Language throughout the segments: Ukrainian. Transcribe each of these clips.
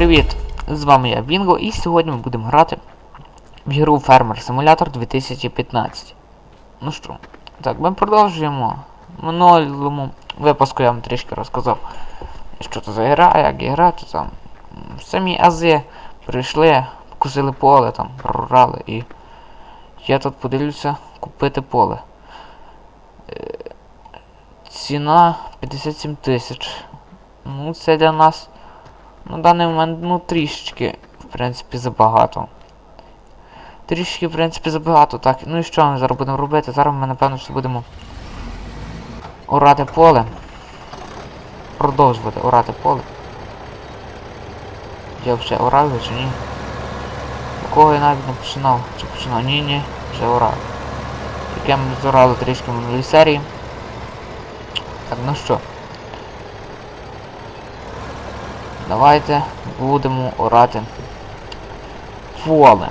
Привіт! З вами я Вінго і сьогодні ми будемо грати в гру Farmer Simulator 2015. Ну що, так, ми продовжуємо. В минулому випуску я вам трішки розказав, що це за гра, як грати там. Самі ази прийшли, покусили поле, там, прорали і я тут подивлюся купити поле. Е, Ціна 57 тисяч. Ну, це для нас на даний момент, ну, трішечки, в принципі, забагато. Трішечки, в принципі, забагато, так. Ну і що ми зараз будемо робити? Зараз ми, напевно, що будемо орати поле. Продовжувати орати поле. Я вже орав чи ні? Такого я навіть не починав. Чи починав? Ні, ні, вже орав. Яке ми зорали трішки в минулій серії. Так, ну що? Давайте будемо орати поле.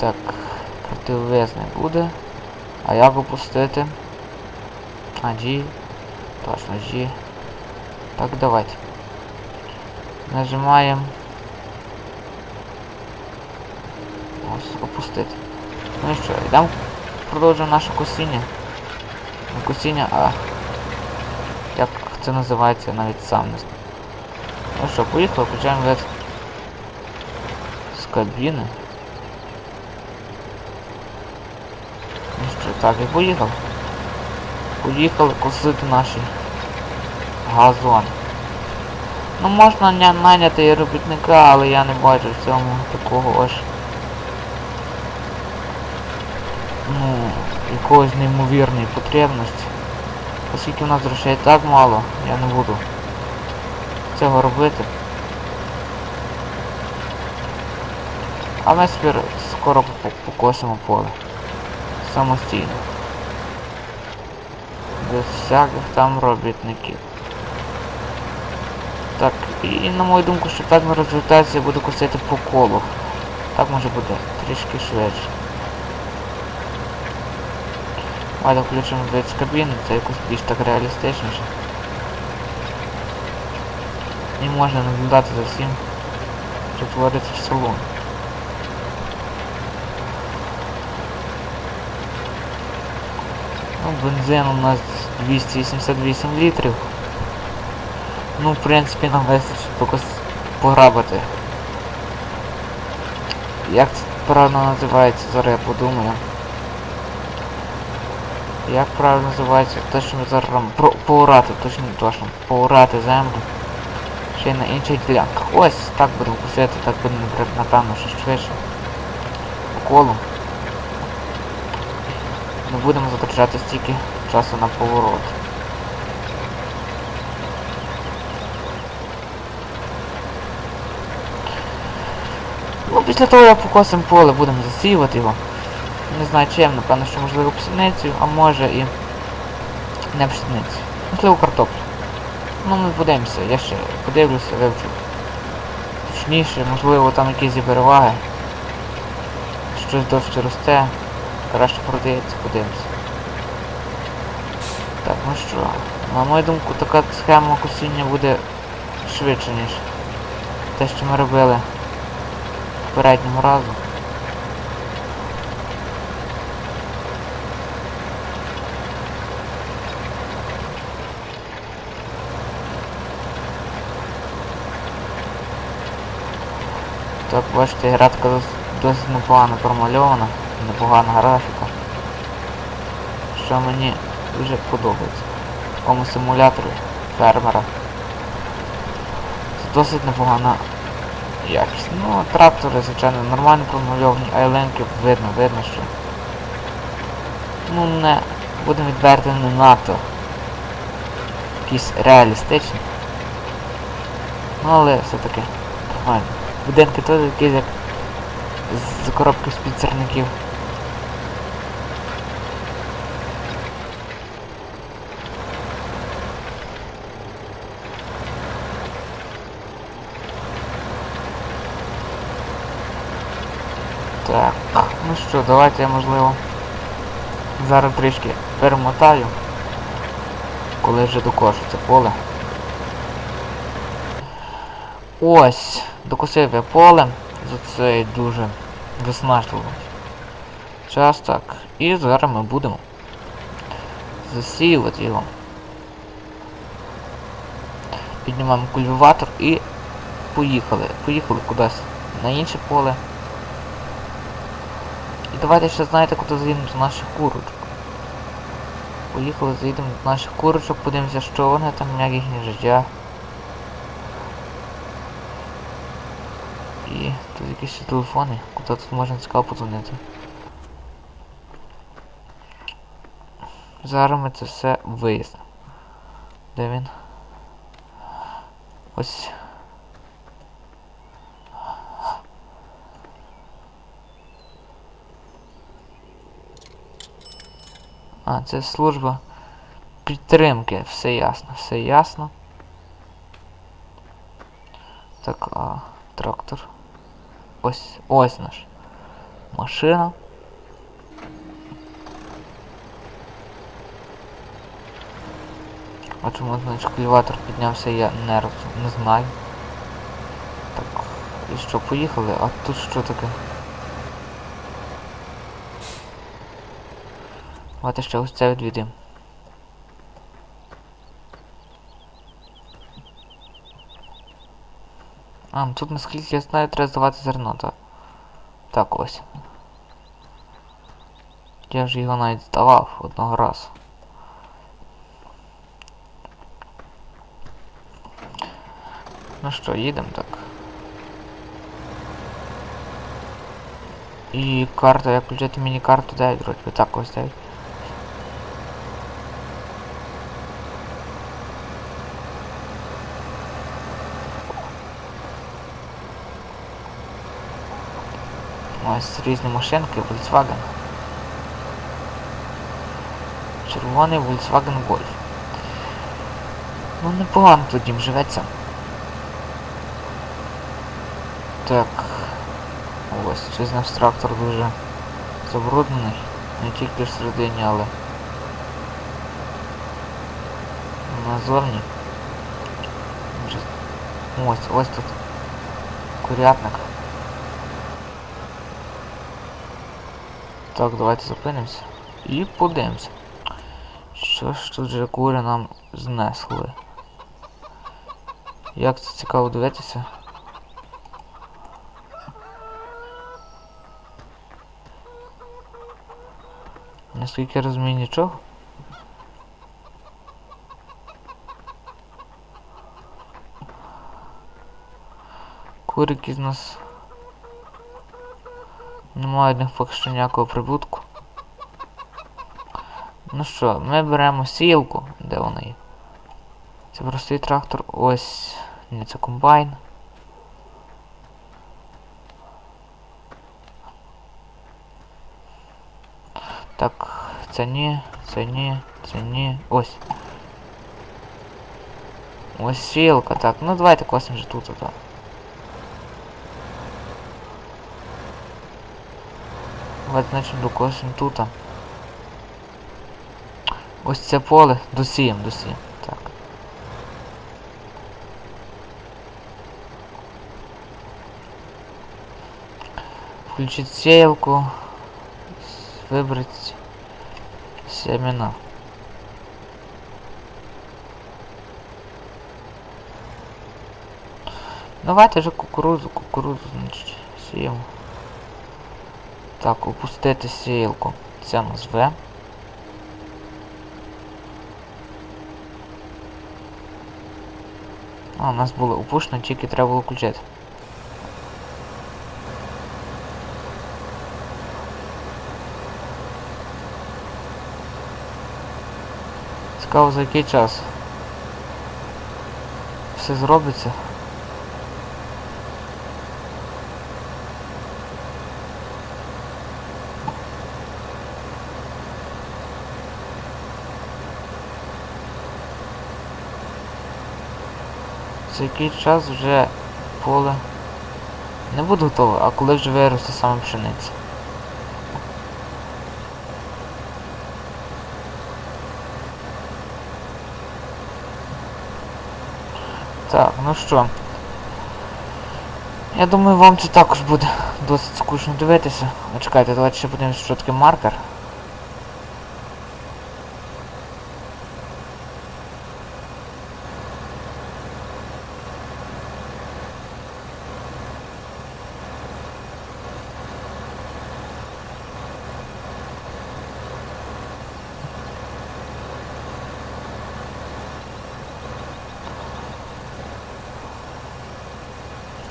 Так, противовес буде. А як опустити? А, G. Точно G. Так, давайте. Нажимаємо. Ось, опустити. Ну і що, йдемо продовжуємо наше косіння. Не косіння, а це називається, навіть сам не знаю. Ну що, поїхали, включаємо вид з кабіни. Ну що, так, і поїхали. Поїхали косити наші газони. Ну можна ня- найняти робітника, але я не бачу в цьому такого ось. Ну, якогось неймовірної потребності. Оскільки в нас грошей так мало, я не буду цього робити. А ми скоро покосимо поле. Самостійно. Без всяких там робітників. Так, і на мою думку, що так на результаті я буду косити по колу. Так може буде трішки швидше. Давайте включимо з кабіни, це якось більш так реалістичніше. І можна наблюдати за всім, що твориться в салоні. Ну, бензин у нас 288 літрів. Ну, в принципі, нам вистачить поки пограбити. Як це правильно називається, зараз я подумаю. Як правильно називається? Що зараз поурати, точно точно. Поурати землю. Ще й на інших ділянках. Ось так будемо кусити, так буде напевно, що швидше. По колу. Не будемо затрачати стільки часу на поворот. Ну, після того як покосимо поле, будемо засіювати його. Не знаю чим, напевно, що можливо пшеницею, а може і не пшеницею. Можливо картоплю. Ну ми подивимося, я ще подивлюся, вивчу. Точніше, можливо там якісь є переваги. Щось довше росте, краще продається, подивимося. Так, ну що, на мою думку, така схема косіння буде швидше, ніж те, що ми робили попереднього разу. Так, бачите, гра така дос- досить непогано промальована, непогана графіка. Що мені дуже подобається. В такому симуляторі фермера. Це досить непогана якість. Ну, трактори, звичайно, нормально промальовані, а ялинки видно, видно, що. Ну не будемо відверти не надто якісь реалістичні. Ну але все-таки нормально. Будинки теж якісь як з коробки з-під. Так, ну що, давайте я можливо зараз трішки перемотаю, коли вже докошу це поле. Ось, докусив я поле за цей дуже виснажливий час так. І зараз ми будемо засіювати його. Піднімаємо кульватор і поїхали. Поїхали кудись на інше поле. І давайте ще знаєте, куди заїдемо до наших курочок. Поїхали, заїдемо до наших курочок, подивимося, що вони там, як їхнє життя. І тут якісь телефони, куди тут можна цікаво подзвонити. Зараз ми це все вияснимо. Де він? Ось. А, це служба підтримки. Все ясно, все ясно. Так, а, трактор. Ось, ось наш. Машина. А чому значить кульватор піднявся, я не роз... не знаю. Так, і що, поїхали? А тут що таке? Давайте ще ось це відвідимо. А, ну тут наскільки я знаю, треба здавати зерно, так. Так ось. Я вже його навіть здавав одного разу. Ну що, їдемо так. І карта, як включити міні-карту 9, вроді так ось 9. Ось різні машинки, Volkswagen. Червоний Volkswagen Golf. Ну непогано тут їм живеться. Так. Ось, щось наш трактор дуже забруднений. Не тільки всередині, але назовні. Ось, ось тут курятник. Так, давайте зупинимося. І подивимося. Що ж тут же кури нам знесли? Як це цікаво дивитися? Наскільки я розумію, нічого. Курики з нас не мають них поки що ніякого прибутку. Ну що, ми беремо сілку, де вона є. Це простий трактор, ось. Ні, це комбайн. Так, це ні, це ні, це ні. Ось. Ось сілка, так, ну давайте косимо вже тут, так. Давайте значить докосимо тут. Ось це поле, досіємо, досіємо. Так. Включить сеялку. Выбрать семена. Давайте вже кукурузу, кукурузу, значить, сіємо. Так, опустити сіялку. Це назве. А, у нас було опущено, тільки треба було включити. Цікаво за який час. Все зробиться. За який час вже поле не буде готове, а коли вже виросте саме пшениця. Так, ну що. Я думаю, вам це також буде досить скучно дивитися. А чекайте, давайте ще подивимося, що таке маркер.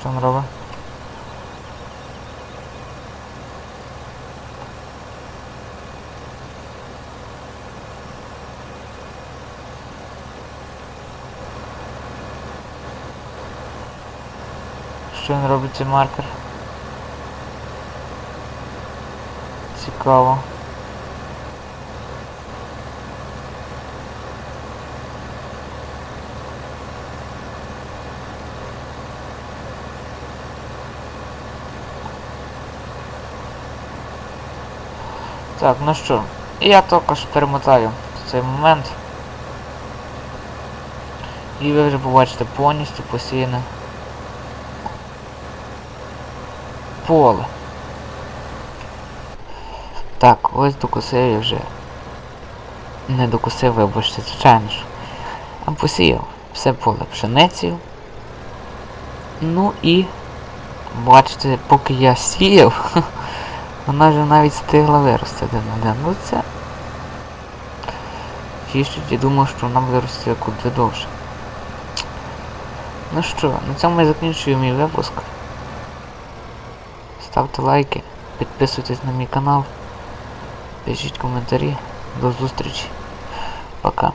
Він робить? Що він робить цей маркер? Цікаво. Так, ну що, я також перемотаю цей момент. І ви вже побачите повністю посіяне поле. Так, ось докусив я вже. Не докусив, вибачте, звичайно ж. А посіяв все поле пшеницею. Ну і бачите, поки я сіяв, вона вже навіть встигла вирости один на один. Ну це. Тішить і думав, що вона буде рости куди довше. Ну що, на цьому я закінчую мій випуск. Ставте лайки, підписуйтесь на мій канал, пишіть коментарі. До зустрічі. Пока.